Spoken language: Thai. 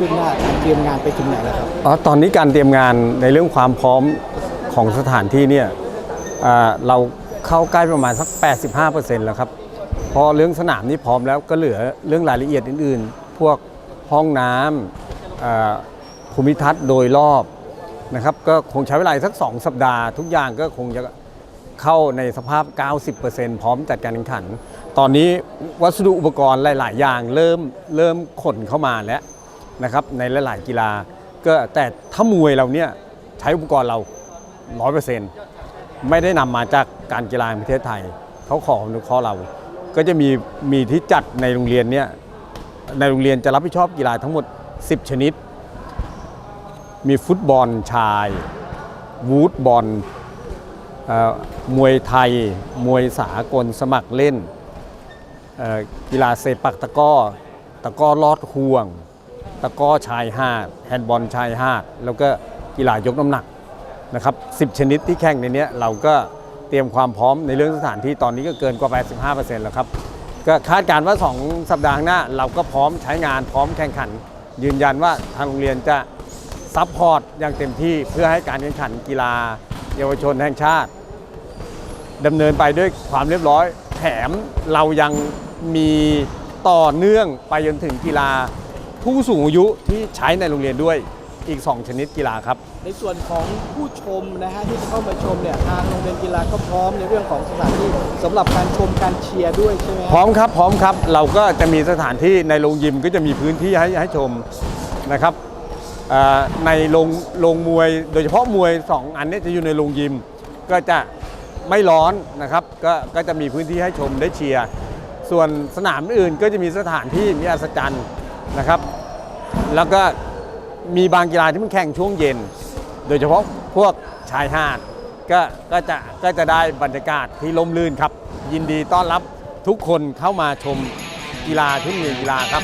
ขึ้นหน้าการเตรียมงานไปถึงไหนแล้วครับอ๋อตอนนี้การเตรียมงานในเรื่องความพร้อมของสถานที่เนี่ยเราเข้าใกล้ประมาณสัก 85%แล้วครับพอเรื่องสนามนี่พร้อมแล้วก็เหลือเรื่องรายละเอียดอื่น ๆ พวกห้องน้ำภูมิทัศน์โดยรอบนะครับก็คงใช้เวลาอีกสัก 2 สัปดาห์ ทุกอย่างก็คงจะเข้าในสภาพ 90%พร้อมจัดการแข่งขัน ตอนนี้วัสดุอุปกรณ์หลาย ๆ อย่างเริ่มเริ่มขนเข้ามาแล้ว นะครับในหลายๆกีฬา ก็แต่ถ้ามวยเราเนี่ยใช้อุปกรณ์เรา 100%ไม่ได้นำมาจากการกีฬาแห่งประเทศไทย เขาขออนุเคราะห์เรา ก็จะมีมีที่จัดในโรงเรียนเนี่ยในโรงเรียนจะรับผิดชอบกีฬาทั้งหมด 10 ชนิด มีฟุตบอลชาย วูดบอลมวยไทย มวยสากลสมัครเล่นกีฬาเซปักตะก้อ ตะก้อลอดห่วง ตะก้อชายหาดแฮนด์บอลชายหาดแล้วก็กีฬายกน้ำหนักนะครับ10 ชนิดที่แข่งในนี้เราก็เตรียมความพร้อมในเรื่องสถานที่ตอนนี้ก็เกินกว่า 85%แล้วครับก็คาดการณ์ว่า 2 สัปดาห์ข้างหน้า เราก็พร้อมใช้งานพร้อมแข่งขัน ยืนยันว่าทางโรงเรียนจะซัพพอร์ตอย่างเต็มที่เพื่อให้การแข่งขันกีฬา เยาวชนแห่งชาติดำเนินไปด้วยความเรียบร้อย แถมเรายังมีต่อเนื่องไปจนถึงกีฬา ผู้สูงอายุที่ใช้ในโรงเรียนด้วยอีก 2 ชนิดกีฬาครับ ในส่วนของผู้ชมนะฮะที่จะเข้ามาชมเนี่ยทางโรงเรียนกีฬาก็พร้อมในเรื่องของสถานที่สำหรับการชมการเชียร์ด้วยใช่ไหมพร้อมครับพร้อมครับเราก็จะมีสถานที่ในโรงยิมก็จะมีพื้นที่ให้ให้ชมนะครับเอ่อในโรงโรงมวย โดยเฉพาะมวย 2 อันเนี้จะอยู่ในโรงยิม ก็จะไม่ร้อนนะครับก็ก็จะมีพื้นที่ให้ชมได้เชียร์ส่วนสนามอื่นก็จะมีสถานที่มีอัศจรรย์ นะครับ แล้วก็มีบางกีฬาที่มันแข่งช่วงเย็น โดยเฉพาะพวกชายหาดก็ก็จะก็จะได้บรรยากาศที่ลมลื่นครับ ยินดีต้อนรับทุกคนเข้ามาชมกีฬาที่มีกีฬาครับ